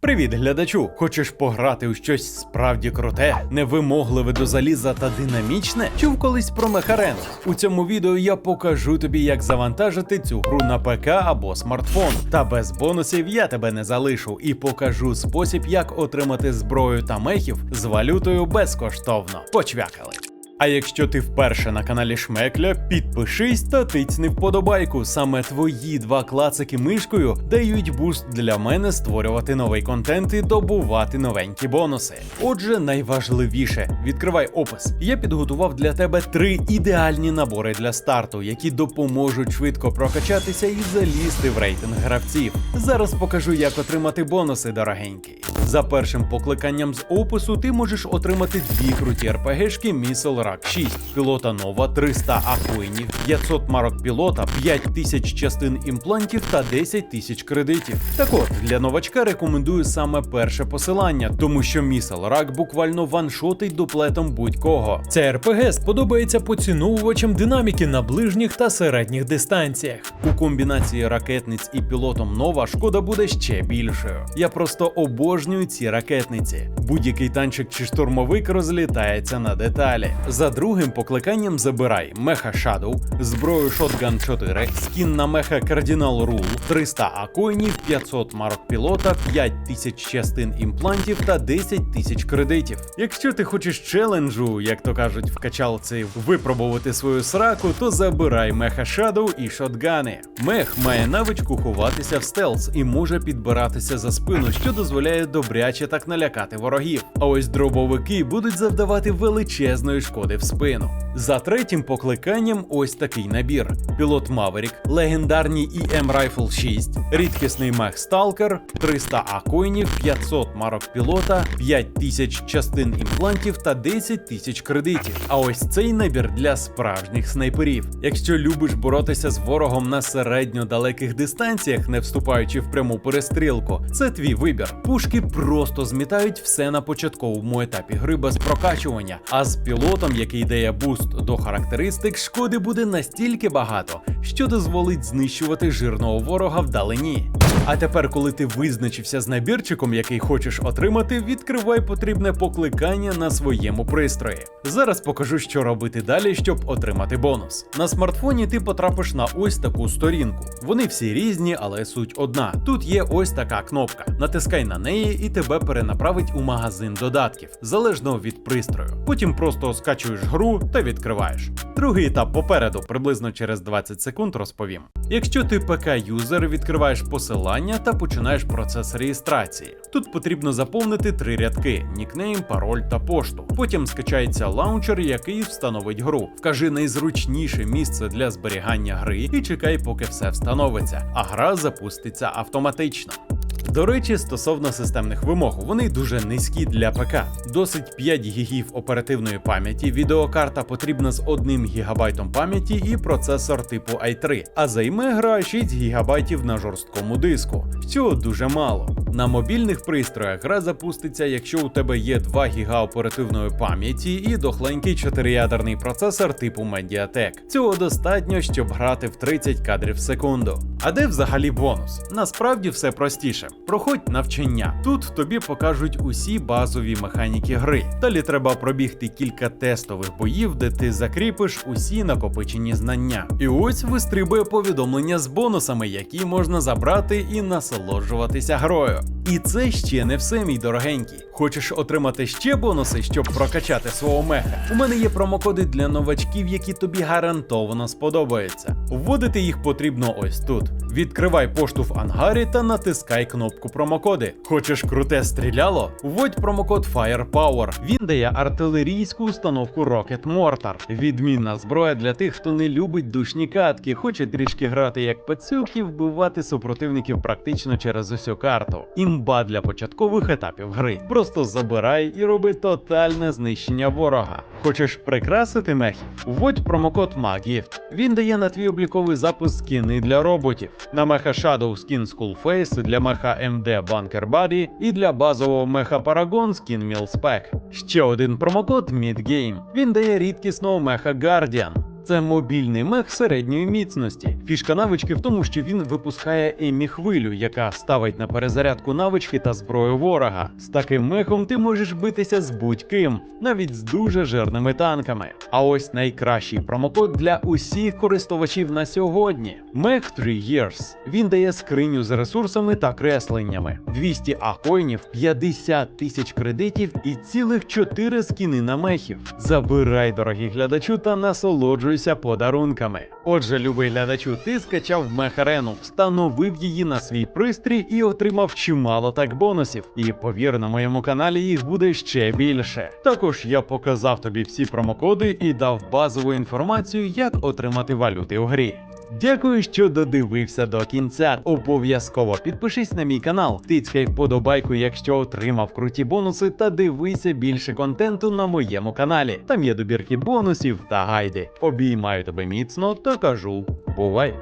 Привіт, глядачу! Хочеш пограти у щось справді круте, невимогливе до заліза та динамічне? Чув колись про Мехарен? У цьому відео я покажу тобі, як завантажити цю гру на ПК або смартфон. Та без бонусів я тебе не залишу і покажу спосіб, як отримати зброю та мехів з валютою безкоштовно. Почвякали! А якщо ти вперше на каналі Шмекля, підпишись та тицьни вподобайку. Саме твої два клацики мишкою дають буст для мене створювати новий контент і добувати новенькі бонуси. Отже, найважливіше, відкривай опис. Я підготував для тебе три ідеальні набори для старту, які допоможуть швидко прокачатися і залізти в рейтинг гравців. Зараз покажу, як отримати бонуси, дорогенький. За першим покликанням з опису ти можеш отримати дві круті РПГшки Missile Rack 6, пілота Нова, 300 акоїнів, 500 марок пілота, 5000 частин імплантів та 10 тисяч кредитів. Так от, для новачка рекомендую саме перше посилання, тому що Missile Rack буквально ваншотить дуплетом будь-кого. Ця РПГ сподобається поціновувачам динаміки на ближніх та середніх дистанціях. У комбінації ракетниць і пілотом Нова шкода буде ще більшою. Я просто обожнюю ці ракетниці. Будь-який танчик чи штурмовик розлітається на деталі. За другим покликанням забирай Меха Shadow, зброю Shotgun 4, скін на Меха Кардінал Рул, 300 акоїнів, 500 марок пілота, 5000 частин імплантів та 10 тисяч кредитів. Якщо ти хочеш челенджу, як то кажуть в качалці, випробувати свою сраку, то забирай Меха Shadow і шотгани. Мех має навичку ховатися в стелс і може підбиратися за спину, що дозволяє добряче так налякати ворогів. А ось дробовики будуть завдавати величезної шкоди в спину. За третім покликанням ось такий набір: пілот Маверік, легендарний EM Rifle 6, рідкісний мех Сталкер, 300 акоїнів, 500 марок пілота, 5000 частин імплантів та 10 тисяч кредитів. А ось цей набір для справжніх снайперів. Якщо любиш боротися з ворогом на середньо далеких дистанціях, не вступаючи в пряму перестрілку, це твій вибір. Пушки просто змітають все на початковому етапі гри без прокачування. А з пілотом, який дає буст до характеристик, шкоди буде настільки багато, що дозволить знищувати жирного ворога вдалині. А тепер, коли ти визначився з набірчиком, який хочеш отримати, відкривай потрібне покликання на своєму пристрої. Зараз покажу, що робити далі, щоб отримати бонус. На смартфоні ти потрапиш на ось таку сторінку. Вони всі різні, але суть одна. Тут є ось така кнопка. Натискай на неї, і тебе перенаправить у магазин додатків, залежно від пристрою. Потім просто скачуєш гру та відкриваєш. Другий етап попереду, приблизно через 20 секунд розповім. Якщо ти ПК-юзер, відкриваєш посилання та починаєш процес реєстрації. Тут потрібно заповнити три рядки: нікнейм, пароль та пошту. Потім скачається лаунчер, який встановить гру. Вкажи найзручніше місце для зберігання гри і чекай, поки все встановиться, а гра запуститься автоматично. До речі, стосовно системних вимог, вони дуже низькі для ПК. Досить 5 гігів оперативної пам'яті, відеокарта потрібна з 1 гігабайтом пам'яті і процесор типу i3, а займе гра 6 гігабайтів на жорсткому диску, що дуже мало. На мобільних пристроях гра запуститься, якщо у тебе є 2 гіга оперативної пам'яті і дохленький 4-ядерний процесор типу Mediatek. Цього достатньо, щоб грати в 30 кадрів в секунду. А де взагалі бонус? Насправді все простіше. Проходь навчання. Тут тобі покажуть усі базові механіки гри. Далі треба пробігти кілька тестових боїв, де ти закріпиш усі накопичені знання. І ось вистрибує повідомлення з бонусами, які можна забрати і насолоджуватися грою. І це ще не все, мій дорогенький. Хочеш отримати ще бонуси, щоб прокачати свого меха? У мене є промокоди для новачків, які тобі гарантовано сподобаються. Вводити їх потрібно ось тут. Відкривай пошту в ангарі та натискай кнопку промокоди. Хочеш круте стріляло? Вводь промокод Firepower. Він дає артилерійську установку Rocket Mortar. Відмінна зброя для тих, хто не любить душні катки, хоче трішки грати як пацюк і вбивати супротивників практично через усю карту. Імба для початкових етапів гри. Забирай і роби тотальне знищення ворога. Хочеш прикрасити мехи? Вводь промокод MAGIFT. Він дає на твій обліковий запис скіни для роботів. На меха Shadow скін Skullface, для меха MD Bunker Body і для базового меха Paragon скін Mil Spec. Ще один промокод MidGame. Він дає рідкісного меха Guardian. Це мобільний мех середньої міцності. Фішка навички в тому, що він випускає емі хвилю, яка ставить на перезарядку навички та зброю ворога. З таким мехом ти можеш битися з будь-ким, навіть з дуже жирними танками. А ось найкращий промокод для усіх користувачів на сьогодні. Мех 3 Years. Він дає скриню з ресурсами та кресленнями, 200 акоїнів, 50 тисяч кредитів і цілих 4 скіни на мехів. Забирай, дорогі глядачу, та насолоджуйся подарунками. Отже, любий глядачу, ти скачав мех-арену, встановив її на свій пристрій і отримав чимало так бонусів. І повір, на моєму каналі їх буде ще більше. Також я показав тобі всі промокоди і дав базову інформацію, як отримати валюти у грі. Дякую, що додивився до кінця. Обов'язково підпишись на мій канал, тицькай вподобайку, якщо отримав круті бонуси, та дивися більше контенту на моєму каналі. Там є добірки бонусів та гайди. Обіймаю тебе міцно та кажу: бувай!